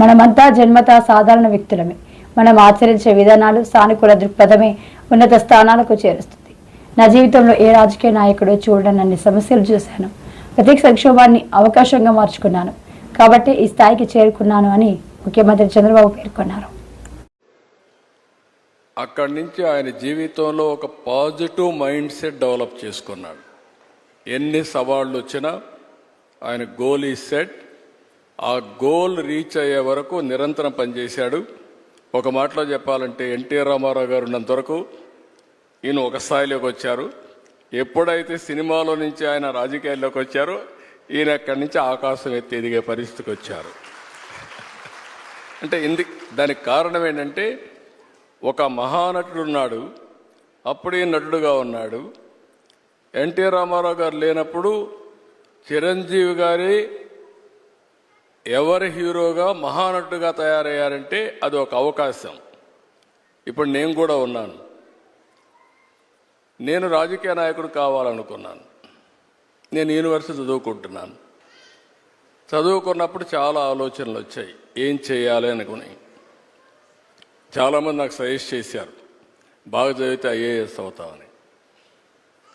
మనమంతా జన్మత సాధారణ వ్యక్తులమే. మనం ఆచరించే విధానాలు సానుకూల దృక్పథమే ఉన్నత స్థానాలకు చేరుస్తుంది. నా జీవితంలో ఏ రాజకీయ నాయకుడు చూడనన్ని సమస్యలు చూశాను. ప్రతి సంక్షోభాన్ని అవకాశంగా మార్చుకున్నాను. కాబట్టి ఈ స్థాయికి చేరుకున్నాను అని ముఖ్యమంత్రి చంద్రబాబు పేర్కొన్నారు. అక్కడి నుంచి ఆయన జీవితంలో ఒక పాజిటివ్ మైండ్ సెట్ డెవలప్ చేసుకున్నాడు. ఎన్ని సవాళ్ళు వచ్చినా ఆయన గోల్ ఈ సెట్. ఆ గోల్ రీచ్ అయ్యే వరకు నిరంతరం పనిచేశాడు. ఒక మాటలో చెప్పాలంటే ఎన్టీఆర్ రామారావు గారు ఉన్నంత వరకు ఈయన ఒక స్థాయిలోకి వచ్చారు. ఎప్పుడైతే సినిమాలో నుంచి ఆయన రాజకీయాల్లోకి వచ్చారో ఈయన అక్కడి నుంచి ఆకాశం ఎత్తి ఎదిగే పరిస్థితికి వచ్చారు. అంటే ఇంది దానికి కారణం ఏంటంటే ఒక మహానటుడు ఉన్నాడు. అప్పుడే నటుడుగా ఉన్నాడు. ఎన్టీ రామారావు గారు లేనప్పుడు చిరంజీవి గారి ఎవరి హీరోగా మహానటుడుగా తయారయ్యారంటే అది ఒక అవకాశం. ఇప్పుడు నేను కూడా ఉన్నాను. నేను రాజకీయ నాయకుడు కావాలనుకున్నాను. నేను యూనివర్సిటీ చదువుకుంటున్నాను. చదువుకున్నప్పుడు చాలా ఆలోచనలు వచ్చాయి. ఏం చేయాలి అనుకుని. చాలామంది నాకు సజెస్ట్ చేశారు. బాగా చదివితే ఐఏఎస్ అవుతామని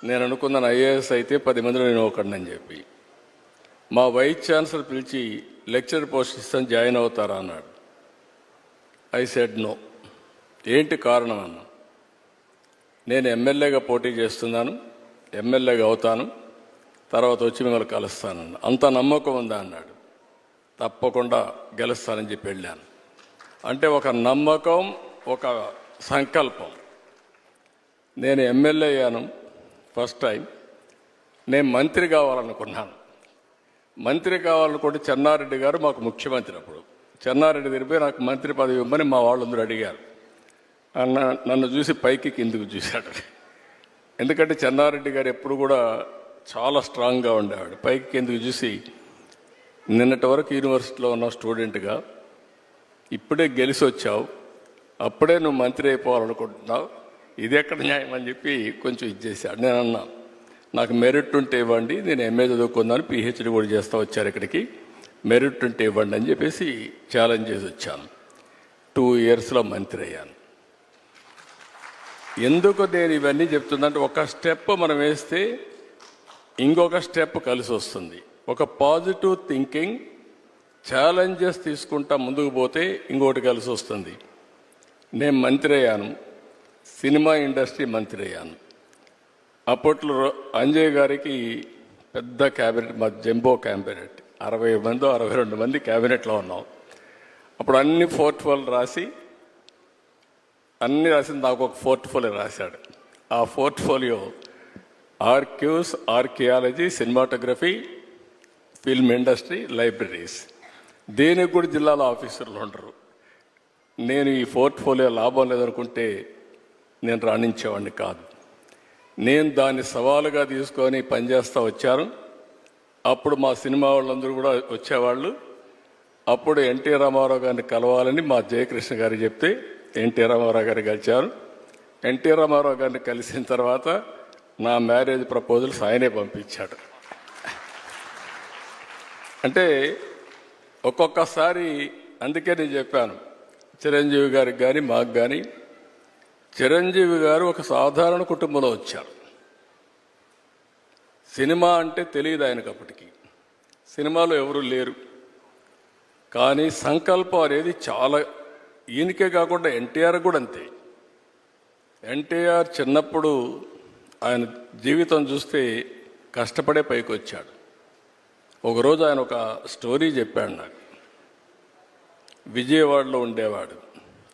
నేను అనుకున్నాను ఐఏఎస్ అయితే పది మందిలో నేను ఒకడిని అని చెప్పి. మా వైస్ ఛాన్సలర్ పిలిచి లెక్చర్ పోస్ట్ ఇస్తాను జాయిన్ అవుతారా అన్నాడు. ఐ సెడ్ నో ఏంటి కారణం అన్న? నేను ఎమ్మెల్యేగా పోటీ చేస్తున్నాను ఎమ్మెల్యేగా అవుతాను తర్వాత వచ్చి మిమ్మల్ని కలుస్తానన్న అంత నమ్మకం ఉందా అన్నాడు. తప్పకుండా గెలుస్తానని చెప్పి వెళ్ళాను. అంటే ఒక నమ్మకం ఒక సంకల్పం. నేను ఎమ్మెల్యే అయ్యాను ఫస్ట్ టైం నేను మంత్రి కావాలనుకున్నాను. మంత్రి కావాలనుకుంటే చెన్నారెడ్డి గారు మాకు ముఖ్యమంత్రి అప్పుడు. చెన్నారెడ్డి తిరిగిపోయి నాకు మంత్రి పదవి ఇవ్వమని మా వాళ్ళందరూ అడిగారు. అన్న నన్ను చూసి పైకి కిందికి చూశాడు. ఎందుకంటే చెన్నారెడ్డి గారు ఎప్పుడు కూడా చాలా స్ట్రాంగ్గా ఉండేవాడు. పైకి కిందికి చూసి నిన్నటి వరకు యూనివర్సిటీలో ఉన్న స్టూడెంట్గా ఇప్పుడే గెలిచి వచ్చావు. అప్పుడే నువ్వు మంత్రి అయిపోవాలనుకుంటున్నావు. ఇది ఎక్కడ న్యాయం? అని చెప్పి కొంచెం ఇచ్చేసాడు నేను అన్నా నాకు మెరిట్ ఉంటే ఇవ్వండి నేను ఎంఏ చదువుకున్నాను పిహెచ్డి కూడా చేస్తా వచ్చారు ఇక్కడికి. మెరిట్ ఉంటే ఇవ్వండి అని చెప్పేసి ఛాలెంజ్ చేసి వచ్చాను. టూ ఇయర్స్లో మంత్రి అయ్యాను. ఎందుకు నేను ఇవన్నీ చెప్తుందంటే ఒక స్టెప్ మనం వేస్తే ఇంకొక స్టెప్ కలిసి వస్తుంది. ఒక పాజిటివ్ థింకింగ్ ఛాలెంజెస్ తీసుకుంటా ముందుకు పోతే ఇంకోటి కలిసి వస్తుంది. నేను మంత్రి అయ్యాను. సినిమా ఇండస్ట్రీ మంత్రి అయ్యాను. అప్పట్లో రో- అంజయ్ గారికి పెద్ద క్యాబినెట్ మా జంబో క్యాబినెట్. అరవై మంది అరవై రెండు మంది క్యాబినెట్లో ఉన్నాం. అప్పుడు అన్ని పోర్ట్ఫోలియో రాసి అన్ని రాసింది నాకు ఒక పోర్ట్ఫోలియో రాశాడు. ఆ portfolio archives archaeology cinematography film industry libraries. దేనికి కూడా జిల్లాలో ఆఫీసర్లు ఉండరు. నేను ఈ పోర్ట్ఫోలియో లాభం లేదనుకుంటే నేను రాణించేవాడిని కాదు. నేను దాన్ని సవాలుగా తీసుకొని పనిచేస్తూ వచ్చాను. అప్పుడు మా సినిమా వాళ్ళందరూ కూడా వచ్చేవాళ్ళు. అప్పుడు ఎన్టీ రామారావు గారిని కలవాలని మా జయకృష్ణ గారు చెప్తే ఎన్టీ రామారావు గారిని కలిశారు. ఎన్టీ రామారావు గారిని కలిసిన తర్వాత నా మ్యారేజ్ ప్రపోజల్స్ ఆయనే పంపించాడు. అంటే ఒక్కొక్కసారి అందుకే నేను చెప్పాను చిరంజీవి గారికి కానీ మాకు కానీ చిరంజీవి గారు ఒక సాధారణ కుటుంబంలో వచ్చారు. సినిమా అంటే తెలియదు ఆయనకు అప్పటికి. సినిమాలో ఎవరు లేరు. కానీ సంకల్పం అనేది చాలా ఈయనకే కాకుండా ఎన్టీఆర్ కూడా అంతే. ఎన్టీఆర్ చిన్నప్పుడు ఆయన జీవితం చూస్తే కష్టపడే పైకి వచ్చాడు. ఒకరోజు ఆయన ఒక స్టోరీ చెప్పాడు నాకు. విజయవాడలో ఉండేవాడు.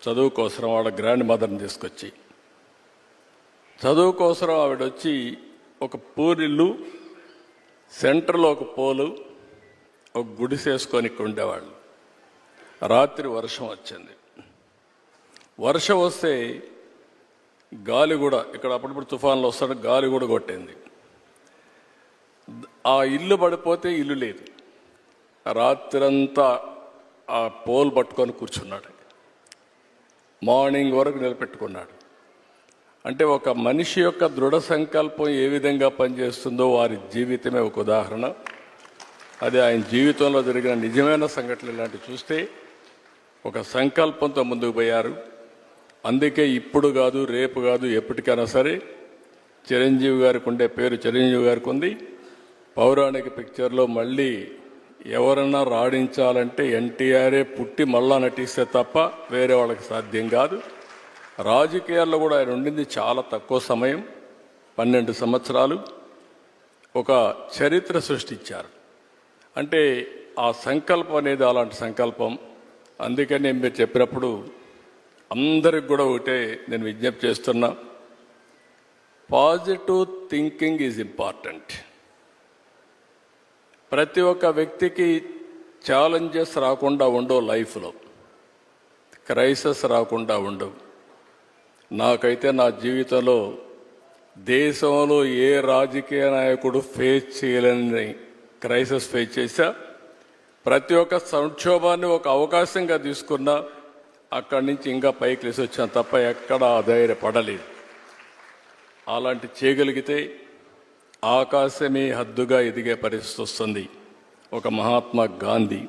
చదువు కోసం వాళ్ళ గ్రాండ్ మదర్ని తీసుకొచ్చి. చదువు కోసం ఆవిడ వచ్చి ఒక పూరిల్లు సెంటర్లో ఒక పోలు ఒక గుడిసేసుకొని ఉండేవాళ్ళు రాత్రి వర్షం వచ్చింది. వర్షం వస్తే గాలి కూడా ఇక్కడ అప్పుడప్పుడు తుఫాన్లు వస్తాడు గాలి కూడా కొట్టింది. ఆ ఇల్లు పడిపోతే ఇల్లు లేదు. రాత్రంతా ఆ పోల్ పట్టుకొని కూర్చున్నాడు. మార్నింగ్ వరకు నిలబెట్టుకున్నాడు. అంటే ఒక మనిషి యొక్క దృఢ సంకల్పం ఏ విధంగా పనిచేస్తుందో వారి జీవితమే ఒక ఉదాహరణ. అది ఆయన జీవితంలో జరిగిన నిజమైన సంఘటనలు ఇలాంటివి చూస్తే ఒక సంకల్పంతో ముందుకు పోయారు. అందుకే ఇప్పుడు కాదు రేపు కాదు ఎప్పటికైనా సరే చిరంజీవి గారికి ఉండే పేరు చిరంజీవి గారికి ఉంది. పౌరాణిక పిక్చర్లో మళ్ళీ ఎవరన్నా రాణించాలంటే ఎన్టీఆరే పుట్టి మళ్ళా నటిస్తే తప్ప వేరే వాళ్ళకి సాధ్యం కాదు. రాజకీయాల్లో కూడా ఆయన ఉండింది చాలా తక్కువ సమయం పన్నెండు సంవత్సరాలు. ఒక చరిత్ర సృష్టించారు. అంటే ఆ సంకల్పం అనేది అలాంటి సంకల్పం. అందుకని నేను మీరు చెప్పినప్పుడు అందరికి కూడా ఒకటే నేను విజ్ఞప్తి చేస్తున్నా. Positive thinking is important. ప్రతి ఒక్క వ్యక్తికి ఛాలెంజెస్ రాకుండా ఉండవు లైఫ్లో. క్రైసిస్ రాకుండా ఉండవు. నాకైతే నా జీవితంలో దేశంలో ఏ రాజకీయ నాయకుడు ఫేస్ చేయలేని క్రైసిస్ ఫేస్ చేశా. ప్రతి ఒక్క సంక్షోభాన్ని ఒక అవకాశంగా తీసుకున్నా అక్కడి నుంచి ఇంకా పైకి లేసి వచ్చాను తప్ప ఎక్కడ ఆధైర్యపడలేదు అలాంటి చేయగలిగితే ఆకాశమే హద్దుగా ఎదిగే పరిస్థితి వస్తుంది. ఒక మహాత్మా గాంధీ